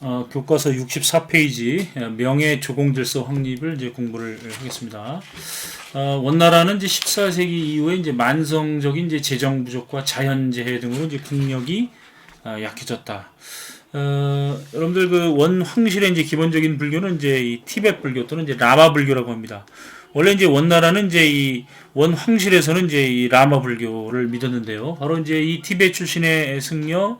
어, 교과서 64페이지 명예 조공 질서 확립을 이제 공부를 하겠습니다. 어, 원나라는 이제 14세기 이후에 이제 만성적인 이제 재정 부족과 자연 재해 등으로 이제 국력이 어, 약해졌다. 어, 여러분들 그 원황실의 이제 기본적인 불교는 이제 이 티베트 불교 또는 이제 라마 불교라고 합니다. 원래 이제 원나라는 이제 이 원황실에서는 이제 이 라마 불교를 믿었는데요. 바로 이제 이 티베트 출신의 승려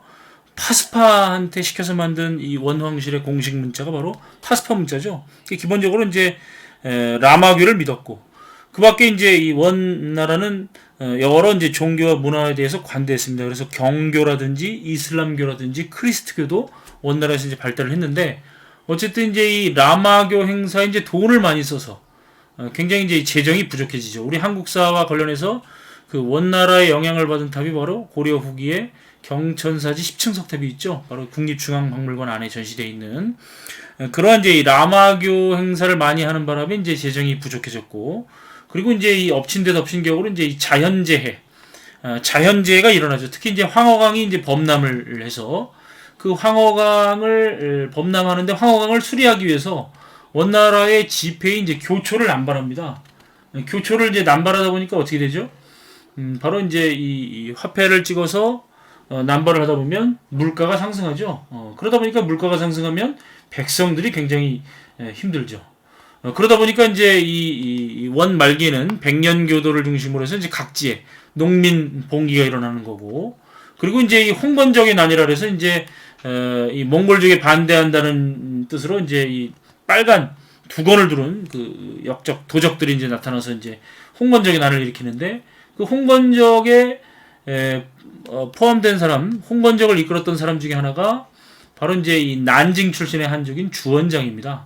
파스파한테 시켜서 만든 이 원황실의 공식 문자가 바로 파스파 문자죠. 기본적으로 이제 에, 라마교를 믿었고 그 밖에 이제 이 원나라는 어, 여러 이제 종교와 문화에 대해서 관대했습니다. 그래서 경교라든지 이슬람교라든지 크리스트교도 원나라에서 이제 발달을 했는데 어쨌든 이제 이 라마교 행사에 이제 돈을 많이 써서 어, 굉장히 이제 재정이 부족해지죠. 우리 한국사와 관련해서 그 원나라의 영향을 받은 탑이 바로 고려 후기에 경천사지 10층 석탑이 있죠. 바로 국립중앙박물관 안에 전시되어 있는 어, 그러한 이제 이 라마교 행사를 많이 하는 바람에 이제 재정이 부족해졌고 그리고 이제 이 엎친 데 덮친 격으로 이제 이 자연재해 어, 자연재해가 일어나죠. 특히 이제 황허강이 이제 범람을 해서 그 황허강을 에, 범람하는데 황허강을 수리하기 위해서 원나라의 지폐에 이제 교초를 남발합니다. 교초를 이제 남발하다 보니까 어떻게 되죠? 음, 바로 이제 이, 이 화폐를 찍어서 어, 남발을 하다 보면 물가가 상승하죠. 어, 그러다 보니까 물가가 상승하면 백성들이 굉장히 에, 힘들죠. 어, 그러다 보니까 이제 이원 말기에는 백년교도를 중심으로 해서 이제 각지에 농민 봉기가 일어나는 거고, 그리고 이제 이 홍건적의 난이라 그래서 이제 어, 이 몽골족에 반대한다는 뜻으로 이제 이 빨간 두건을 두른 그 역적 도적들이 이제 나타나서 이제 홍건적의 난을 일으키는데 그 홍건적에 에, 어, 포함된 사람, 홍건적을 이끌었던 사람 중에 하나가 바로 이제 이 난징 출신의 한족인 주원장입니다.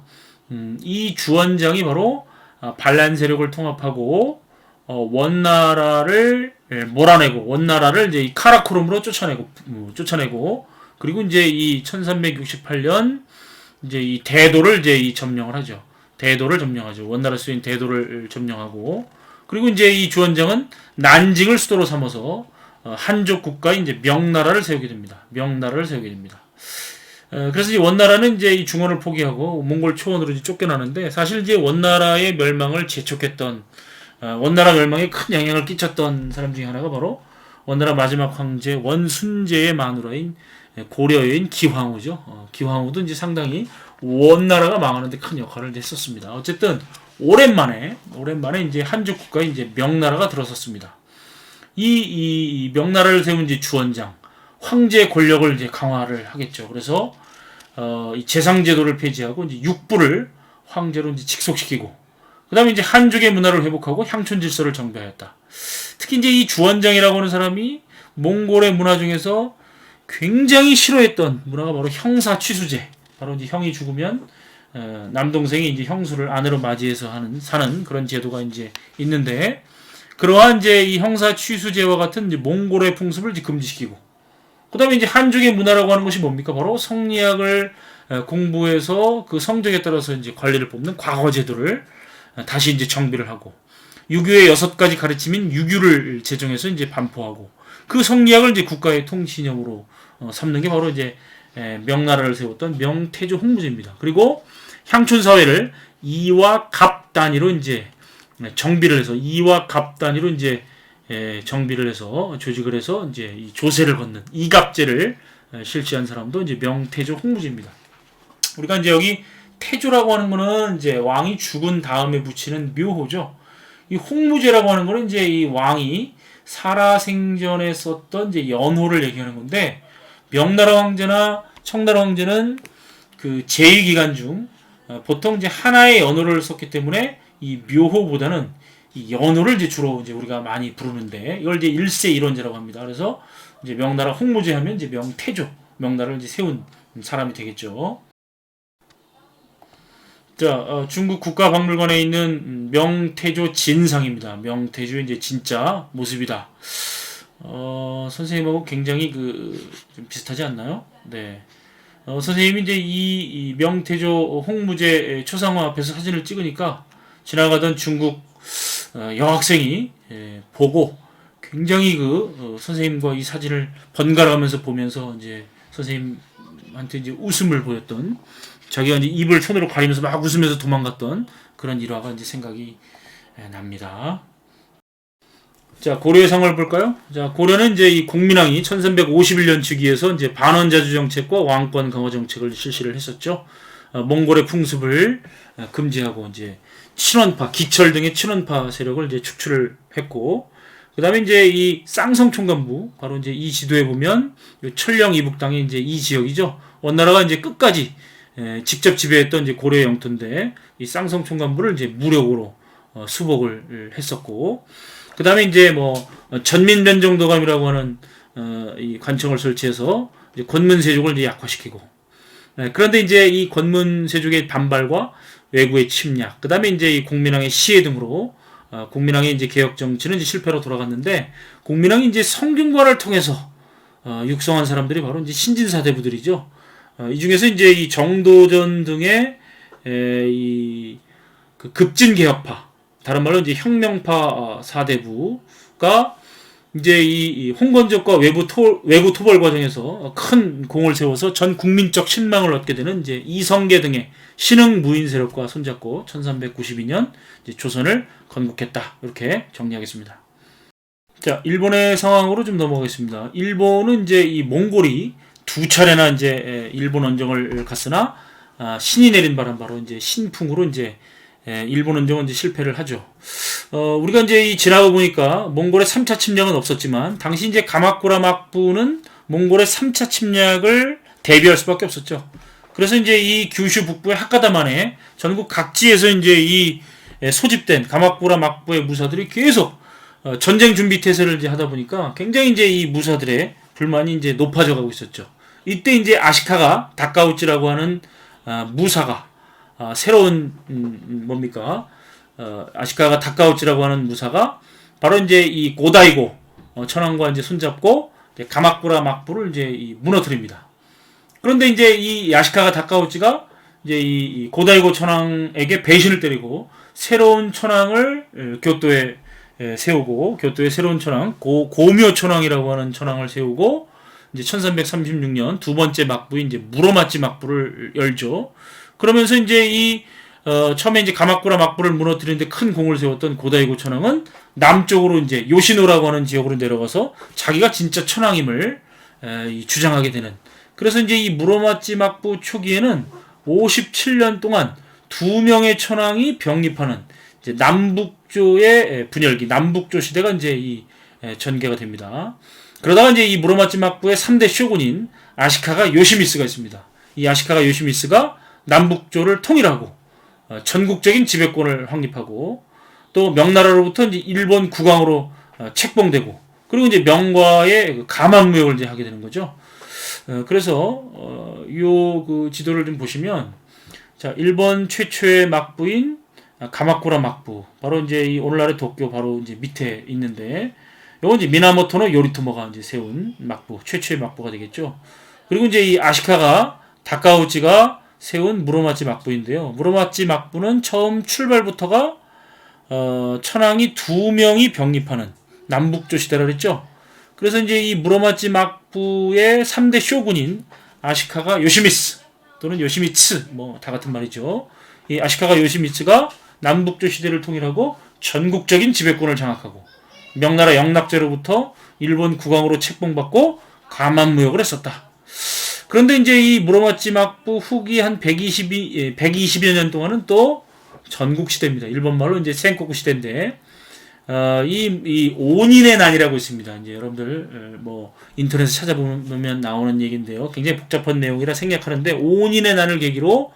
음, 이 주원장이 바로 아, 반란 세력을 통합하고 어, 원나라를 예, 몰아내고 원나라를 이제 이 카라코름으로 쫓아내고 음, 쫓아내고 그리고 이제 이 1368년 이제 이 대도를 이제 이 점령을 하죠. 대도를 점령하죠. 원나라 수인 대도를 점령하고 그리고 이제 이 주원장은 난징을 수도로 삼아서 어, 한족 국가인 이제 명나라를 세우게 됩니다. 명나라를 세우게 됩니다. 어, 그래서 이 원나라는 이제 이 중원을 포기하고 몽골 초원으로 이제 쫓겨나는데 사실 이제 원나라의 멸망을 재촉했던 어, 원나라 멸망에 큰 영향을 끼쳤던 사람 중에 하나가 바로 원나라 마지막 황제 원순제의 마누라인 고려 여인 기황후죠. 어, 기황후도 이제 상당히 원나라가 망하는데 큰 역할을 했었습니다. 어쨌든 오랜만에 오랜만에 이제 한족 국가에 이제 명나라가 들어섰습니다. 이, 이, 이 명나라를 세운 이제 주원장 황제 권력을 이제 강화를 하겠죠. 그래서 어, 이 재상 제도를 폐지하고 이제 육부를 황제로 이제 직속시키고 그다음에 이제 한족의 문화를 회복하고 향촌 질서를 정비하였다. 특히 이제 이 주원장이라고 하는 사람이 몽골의 문화 중에서 굉장히 싫어했던 문화가 바로 형사 취수제. 바로 이제 형이 죽으면 어, 남동생이 이제 형수를 아내로 맞이해서 하는 사는 그런 제도가 이제 있는데 그러한 이제 이 형사 취수제와 같은 이제 몽골의 풍습을 이제 금지시키고 그다음에 이제 한족의 문화라고 하는 것이 뭡니까? 바로 성리학을 어, 공부해서 그 성적에 따라서 이제 관리를 뽑는 과거 제도를 어, 다시 이제 정비를 하고 유교의 여섯 가지 가르침인 유교를 제정해서 이제 반포하고 그 성리학을 이제 국가의 통신형으로 어, 삼는 게 바로 이제 에, 명나라를 세웠던 명태조 홍무제입니다. 그리고 향촌 사회를 이와 갑 단위로 이제 정비를 해서 이와 갑 단위로 이제 에, 정비를 해서 조직을 해서 이제 이 조세를 걷는 이갑제를 에, 실시한 사람도 이제 명태조 홍무제입니다. 우리가 이제 여기 태조라고 하는 거는 이제 왕이 죽은 다음에 붙이는 묘호죠. 이 홍무제라고 하는 거는 이제 이 왕이 살아생전에 썼던 이제 연호를 얘기하는 건데 명나라 황제나 청나라 황제는 그 제위 기간 중 어, 보통 이제 하나의 연호를 썼기 때문에 이 묘호보다는 이 연호를 이제 주로 이제 우리가 많이 부르는데 이걸 이제 일세 일원제라고 합니다. 그래서 이제 명나라 홍무제 하면 이제 명태조 명나라를 이제 세운 사람이 되겠죠. 자, 어, 중국 국가박물관에 있는 음, 명태조 진상입니다. 명태조의 이제 진짜 모습이다. 어, 선생님하고 굉장히 그, 좀 비슷하지 않나요? 네. 어, 선생님이 이제 이, 이 명태조 홍무제 초상화 앞에서 사진을 찍으니까 지나가던 중국 어, 여학생이 예, 보고 굉장히 그 어, 선생님과 이 사진을 번갈아 가면서 보면서 이제 선생님 한테 이제 웃음을 보였던 자기가 이제 입을 손으로 가리면서 막 웃으면서 도망갔던 그런 일화가 이제 생각이 예, 납니다. 자, 고려의 상을 볼까요? 자, 고려는 이제 이 공민왕이 1351년 즉위해서 이제 반원자주 정책과 왕권 강화 정책을 실시를 했었죠. 어, 몽골의 풍습을 어, 금지하고 이제 친원파, 기철 등의 친원파 세력을 이제 축출을 했고, 그 다음에 이제 이 쌍성 총관부, 바로 이제 이 지도에 보면 이 철령 이북당의 이제 이 지역이죠. 원나라가 이제 끝까지 에, 직접 지배했던 이제 고려의 영토인데 이 쌍성 총관부를 이제 무력으로 어, 수복을 했었고, 그 다음에 이제 뭐 어, 전민변정도감이라고 하는 어, 이 관청을 설치해서 이제 권문세족을 이제 약화시키고, 네, 그런데 이제 이 권문세족의 반발과 외구의 침략, 그 다음에 이제 이 공민왕의 시해 등으로 어, 공민왕의 이제 개혁 정치는 이제 실패로 돌아갔는데 공민왕이 이제 성균관을 통해서 어, 육성한 사람들이 바로 이제 신진사대부들이죠. 어, 이 중에서 이제 이 정도전 등의 에, 이 그 급진 개혁파, 다른 말로 이제 혁명파 어, 사대부가 이제 이, 이 홍건적과 외부 토, 외부 토벌 과정에서 큰 공을 세워서 전 국민적 신망을 얻게 되는 이제 이성계 등의 신흥 무인 세력과 손잡고 1392년 이제 조선을 건국했다. 이렇게 정리하겠습니다. 자, 일본의 상황으로 좀 넘어가겠습니다. 일본은 이제 이 몽골이 두 차례나 이제 일본 원정을 갔으나 아, 신이 내린 바람 바로 이제 신풍으로 이제 일본 원정은 이제 실패를 하죠. 어, 우리가 이제 이 지나가 보니까 몽골의 3차 침략은 없었지만 당시 이제 가마쿠라 막부는 몽골의 3차 침략을 대비할 수밖에 없었죠. 그래서 이제 이 규슈 북부의 하카다만에 전국 각지에서 이제 이 소집된 가마쿠라 막부의 무사들이 계속 어, 전쟁 준비 태세를 이제 하다 보니까 굉장히 이제 이 무사들의 불만이 이제 높아져 가고 있었죠. 이때 이제 아시카가 다카우치라고 하는 아, 무사가 아, 새로운 음, 뭡니까 어, 아시카가 다카우치라고 하는 무사가 바로 이제 이 고다이고 어, 천황과 이제 손잡고 가마쿠라 막부를 이제 무너뜨립니다. 그런데 이제 이 아시카가 다카우치가 이제 이 고다이고 천황에게 배신을 때리고 새로운 천황을 교토에 세우고 교토에 새로운 천황 고, 고묘 천황이라고 하는 천황을 세우고 이제 1336년 두 번째 막부인 이제 무로마치 막부를 열죠. 그러면서 이제 이 어, 처음에 이제 가마쿠라 막부를 무너뜨리는데 큰 공을 세웠던 고다이고 천황은 남쪽으로 이제 요시노라고 하는 지역으로 내려가서 자기가 진짜 천황임을 에, 주장하게 되는. 그래서 이제 이 무로마치 막부 초기에는 57년 동안 두 명의 천황이 병립하는 이제 남북조의 분열기, 남북조 시대가 이제 이 전개가 됩니다. 그러다가 이제 이 무로마치 막부의 3대 쇼군인 아시카가 요시미스가 있습니다. 이 아시카가 요시미스가 남북조를 통일하고 어, 전국적인 지배권을 확립하고 또 명나라로부터 이제 일본 국왕으로 어, 책봉되고 그리고 이제 명과의 그 가만 무역을 이제 하게 되는 거죠. 어, 그래서 요그 지도를 좀 보시면 자 일본 최초의 막부인 가마쿠라 막부 바로 이제 이 오늘날의 도쿄 바로 이제 밑에 있는데 요건 이제 미나모토노 요리토모가 이제 세운 막부 최초의 막부가 되겠죠. 그리고 이제 이 아시카가 다카우치가 세운 무로마치 막부인데요. 무로마치 막부는 처음 출발부터가 어, 천황이 두 명이 병립하는 남북조 시대라 그랬죠. 그래서 이제 이 무로마치 막 부의 3대 쇼군인 아시카가 요시미스 또는 요시미츠 뭐 다 같은 말이죠. 이 아시카가 요시미츠가 남북조 시대를 통일하고 전국적인 지배권을 장악하고 명나라 영락제로부터 일본 국왕으로 책봉받고 가만무역을 했었다. 그런데 이제 이 무로마치 막부 후기 한 122, 120여 예, 년 동안은 또 전국 시대입니다. 일본 말로 이제 센코쿠 시대인데, 어, 이, 이 온인의 난이라고 있습니다. 이제 여러분들, 어, 뭐, 인터넷에 찾아보면 나오는 얘기인데요. 굉장히 복잡한 내용이라 생략하는데, 온인의 난을 계기로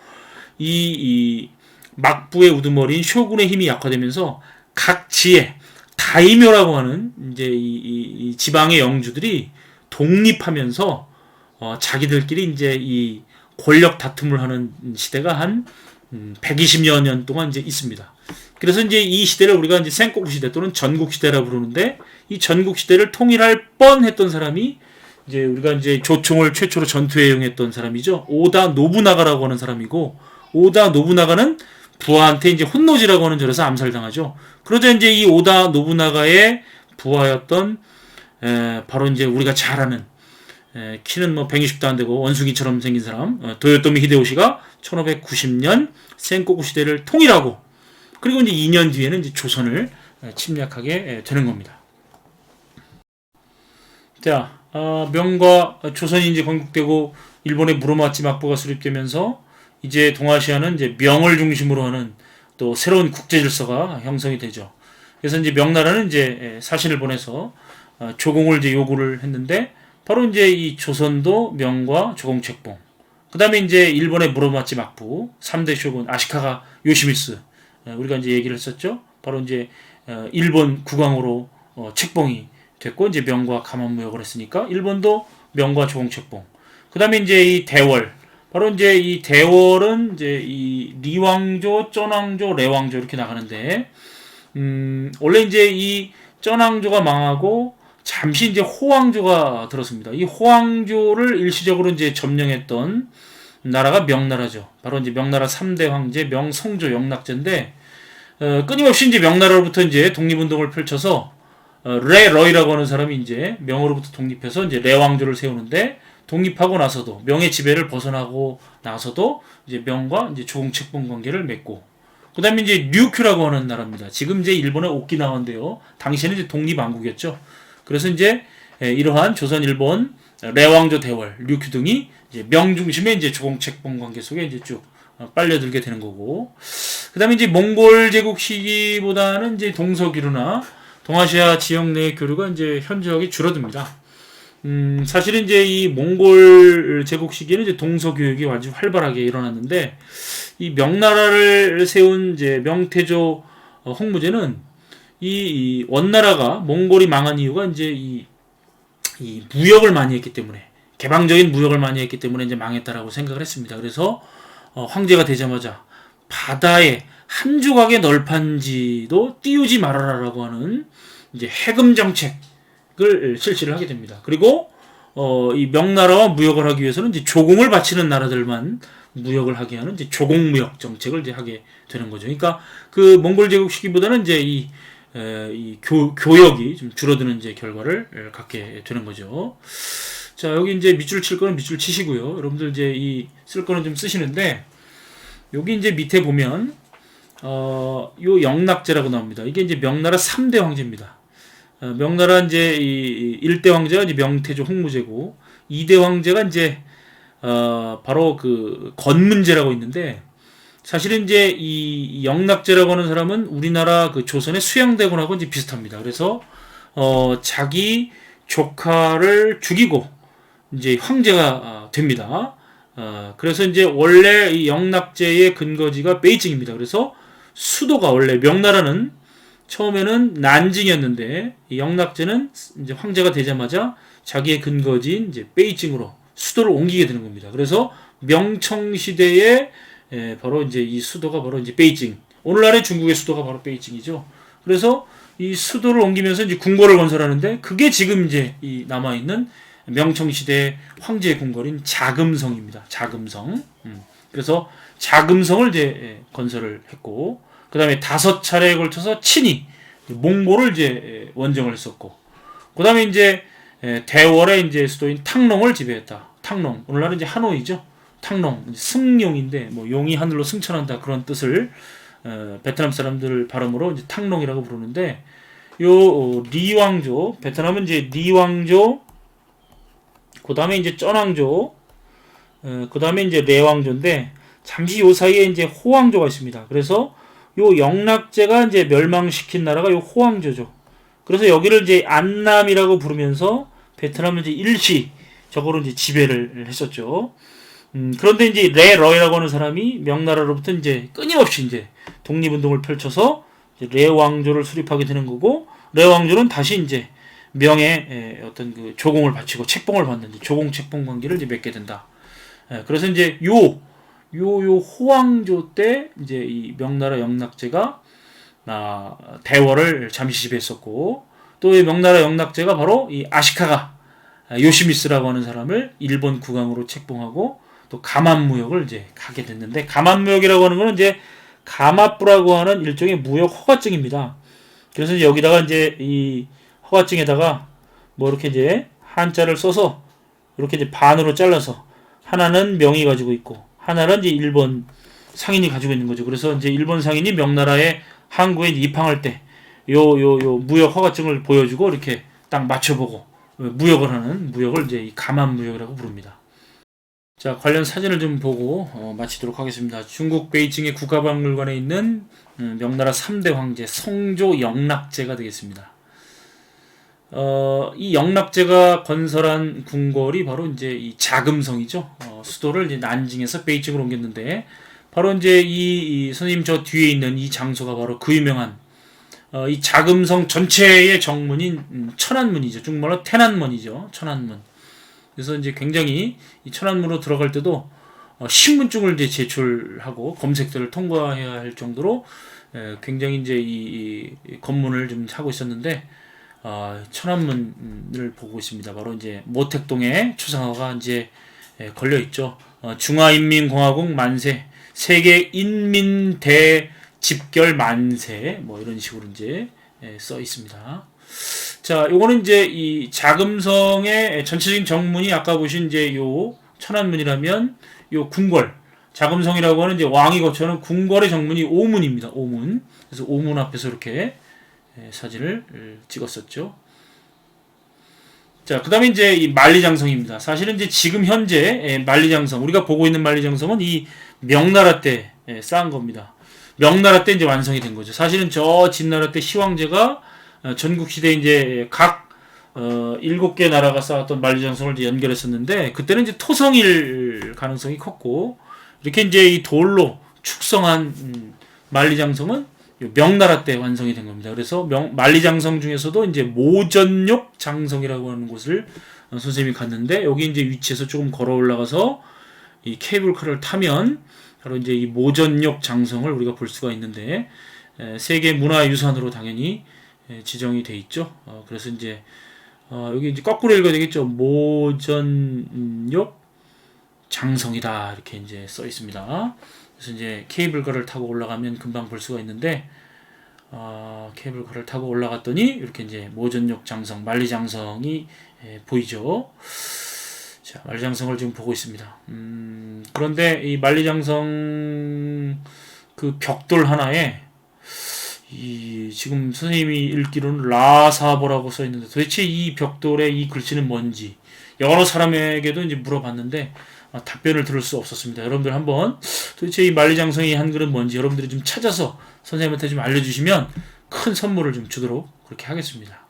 이, 이 막부의 우두머리인 쇼군의 힘이 약화되면서 각 지에 다이묘라고 하는 이제 이, 이, 이 지방의 영주들이 독립하면서 어, 자기들끼리 이제 이 권력 다툼을 하는 시대가 한 120여 음, 년 동안 이제 있습니다. 그래서 이제 이 시대를 우리가 이제 생국 시대 또는 전국 시대라 부르는데 이 전국 시대를 통일할 뻔했던 사람이 이제 우리가 이제 조총을 최초로 전투에 이용했던 사람이죠. 오다 노부나가라고 하는 사람이고 오다 노부나가는 부하한테 이제 혼노지라고 하는 절에서 암살당하죠. 그러자 이제 이 오다 노부나가의 부하였던 에, 바로 이제 우리가 잘 아는 에, 키는 뭐 120도 안 되고 원숭이처럼 생긴 사람 어, 도요토미 히데요시가 1590년 센코쿠 시대를 통일하고 그리고 이제 2년 뒤에는 이제 조선을 에, 침략하게 에, 되는 겁니다. 자, 어, 명과 조선이 이제 건국되고 일본의 무로마치 막부가 수립되면서 이제 동아시아는 이제 명을 중심으로 하는 또 새로운 국제 질서가 형성이 되죠. 그래서 이제 명나라는 이제 사신을 보내서 어, 조공을 이제 요구를 했는데 바로 이제 이 조선도 명과 조공 책봉. 그 다음에 이제 일본의 무로마치 막부 3대 쇼군 아시카가 요시미스 어, 우리가 이제 얘기를 했었죠. 바로 이제 어, 일본 국왕으로 어, 책봉이 됐고 이제 명과 가만 무역을 했으니까 일본도 명과 조공 책봉. 그 다음에 이제 이 대월 바로 이제 이 대월은 이제 이 리왕조, 쩐왕조, 레왕조 이렇게 나가는데 음, 원래 이제 이 쩐왕조가 망하고 잠시 이제 호왕조가 들었습니다. 이 호왕조를 일시적으로 이제 점령했던 나라가 명나라죠. 바로 이제 명나라 3대 황제 명성조 영락제인데 어, 끊임없이 이제 명나라로부터 이제 독립운동을 펼쳐서 어, 레 러이라고 하는 사람이 이제 명으로부터 독립해서 이제 레왕조를 세우는데 독립하고 나서도 명의 지배를 벗어나고 나서도 이제 명과 이제 조공책봉 관계를 맺고 그다음에 이제 류큐라고 하는 나라입니다. 지금 이제 일본의 오키나와인데요. 당시에는 이제 독립왕국이었죠. 그래서 이제 예, 이러한 조선 일본 레왕조 대월 류큐 등이 이제 명 중심의 이제 조공책봉 관계 속에 이제 쭉 어, 빨려들게 되는 거고 그다음에 이제 몽골 제국 시기보다는 이제 동서기류나 동아시아 지역 내 교류가 이제 현저하게 줄어듭니다. 음, 사실은 이제 이 몽골 제국 시기에는 이제 동서 교육이 아주 활발하게 일어났는데 이 명나라를 세운 이제 명태조 어, 홍무제는 이, 이 원나라가 몽골이 망한 이유가 이제 이, 이 무역을 많이 했기 때문에 개방적인 무역을 많이 했기 때문에 이제 망했다라고 생각을 했습니다. 그래서 어, 황제가 되자마자 바다에 한 조각의 널판지도 띄우지 말아라라고 하는 이제 해금 정책을 실시를 하게 됩니다. 그리고 어, 이 명나라와 무역을 하기 위해서는 이제 조공을 바치는 나라들만 무역을 하게 하는 이제 조공 무역 정책을 이제 하게 되는 거죠. 그러니까 그 몽골 제국 시기보다는 이제 이, 에, 이 교, 교역이 좀 줄어드는 이제 결과를 갖게 되는 거죠. 자, 여기 이제 밑줄 칠 거는 밑줄 치시고요. 여러분들 이제 이 쓸 거는 좀 쓰시는데 여기 이제 밑에 보면 어, 요 영락제라고 나옵니다. 이게 이제 명나라 3대 황제입니다. 어, 명나라 이제 이 1대 황제가 이제 명태조 홍무제고 2대 황제가 이제 어, 바로 그 건문제라고 있는데 사실은 이제 이 영락제라고 하는 사람은 우리나라 그 조선의 수양대군하고 이제 비슷합니다. 그래서 어, 자기 조카를 죽이고 이제 황제가 아, 됩니다. 어, 그래서 이제 원래 이 영락제의 근거지가 베이징입니다. 그래서 수도가 원래 명나라는 처음에는 난징이었는데 이 영락제는 이제 황제가 되자마자 자기의 근거지인 이제 베이징으로 수도를 옮기게 되는 겁니다. 그래서 명청 시대에 에, 바로 이제 이 수도가 바로 이제 베이징. 오늘날의 중국의 수도가 바로 베이징이죠. 그래서 이 수도를 옮기면서 이제 궁궐을 건설하는데 그게 지금 이제 이 남아 있는 명청 시대 황제의 궁궐인 자금성입니다. 자금성. 음. 그래서 자금성을 이제 건설을 했고 그다음에 다섯 차례에 걸쳐서 친히 몽골을 이제 원정을 했었고 그다음에 이제 대월의 이제 수도인 탕롱을 지배했다. 탕롱 오늘날은 이제 하노이죠. 탕롱 승용인데 뭐 용이 하늘로 승천한다 그런 뜻을 어, 베트남 사람들 발음으로 이제 탕롱이라고 부르는데 요 어, 리왕조 베트남은 이제 리왕조 그 다음에 이제 쩐왕조 어, 그 다음에 이제 레왕조인데 잠시 요 사이에 이제 호왕조가 있습니다. 그래서 요 영락제가 이제 멸망시킨 나라가 요 호황조죠. 그래서 여기를 이제 안남이라고 부르면서 베트남을 이제 일시 적으로 이제 지배를 했었죠. 음, 그런데 이제 레 러이라고 하는 사람이 명나라로부터 이제 끊임없이 이제 독립운동을 펼쳐서 이제 레 왕조를 수립하게 되는 거고 레 왕조는 다시 이제 명의 어떤 그 조공을 바치고 책봉을 받는 조공 책봉 관계를 이제 맺게 된다. 그래서 이제 요 요 요 호황조 때 이제 이 명나라 영락제가 아, 대월을 잠시 지배했었고 또 이 명나라 영락제가 바로 이 아시카가 요시미스라고 하는 사람을 일본 국왕으로 책봉하고 또 가만무역을 이제 가게 됐는데 가만무역이라고 하는 거는 이제 가마부라고 하는 일종의 무역 허가증입니다. 그래서 여기다가 이제 이 허가증에다가 뭐 이렇게 이제 한자를 써서 이렇게 이제 반으로 잘라서 하나는 명이 가지고 있고 하나는 이제 일본 상인이 가지고 있는 거죠. 그래서 이제 일본 상인이 명나라에 항구에 입항할 때 요 요 요 무역 허가증을 보여주고 이렇게 딱 맞춰보고 무역을 하는 무역을 이제 이 가만 무역이라고 부릅니다. 자 관련 사진을 좀 보고 어, 마치도록 하겠습니다. 중국 베이징의 국가박물관에 있는 음, 명나라 3대 황제 성조 영락제가 되겠습니다. 어, 이 영락제가 건설한 궁궐이 바로 이제 이 자금성이죠. 어, 수도를 이제 난징에서 베이징으로 옮겼는데 바로 이제 이, 이 선생님 저 뒤에 있는 이 장소가 바로 그 유명한 어, 이 자금성 전체의 정문인 음, 천안문이죠. 중국말로 태난문이죠. 천안문. 그래서 이제 굉장히 이 천안문으로 들어갈 때도 어, 신분증을 이제 제출하고 검색대를 통과해야 할 정도로 에, 굉장히 이제 이, 이 검문을 좀 하고 있었는데 어, 천안문을 보고 있습니다. 바로 이제 모택동에 초상화가 이제 에, 걸려 있죠. 어, 중화인민공화국 만세, 세계 인민 대 집결 만세 뭐 이런 식으로 이제 에, 써 있습니다. 자, 요거는 이제 이 자금성의 전체적인 정문이 아까 보신 이제 요 천안문이라면 요 궁궐 자금성이라고 하는 이제 왕이 거쳐는 궁궐의 정문이 오문입니다. 오문. 그래서 오문 앞에서 이렇게 예, 사진을 찍었었죠. 자, 그 다음에 이제 이 만리장성입니다. 사실은 이제 지금 현재 예, 만리장성, 우리가 보고 있는 만리장성은 이 명나라 때 예, 쌓은 겁니다. 명나라 때 이제 완성이 된 거죠. 사실은 저 진나라 때 시황제가 어, 전국 시대 이제 각 어, 일곱 개 나라가 쌓았던 만리장성을 이제 연결했었는데 그때는 이제 토성일 가능성이 컸고 이렇게 이제 이 돌로 축성한 음, 만리장성은 명나라 때 완성이 된 겁니다. 그래서 명, 만리장성 중에서도 이제 모전욕 장성이라고 하는 곳을 어, 선생님이 갔는데 여기 이제 위치에서 조금 걸어 올라가서 이 케이블카를 타면 바로 이제 이 모전욕 장성을 우리가 볼 수가 있는데 에, 세계 문화유산으로 당연히 에, 지정이 돼 있죠. 어, 그래서 이제 어, 여기 이제 거꾸로 읽어야 되겠죠. 모전욕 장성이다 이렇게 이제 써 있습니다. 그래서 이제 케이블카를 타고 올라가면 금방 볼 수가 있는데 어, 케이블카를 타고 올라갔더니 이렇게 이제 모전역 장성, 만리장성이 예, 보이죠. 자, 만리장성을 지금 보고 있습니다. 음, 그런데 이 만리장성 그 벽돌 하나에 이 지금 선생님이 읽기로는 라사보라고 써 있는데 도대체 이 벽돌에 이 글씨는 뭔지 여러 사람에게도 이제 물어봤는데 아, 답변을 들을 수 없었습니다. 여러분들 한번 도대체 이 만리장성이 한글은 뭔지 여러분들이 좀 찾아서 선생님한테 좀 알려주시면 큰 선물을 좀 주도록 그렇게 하겠습니다.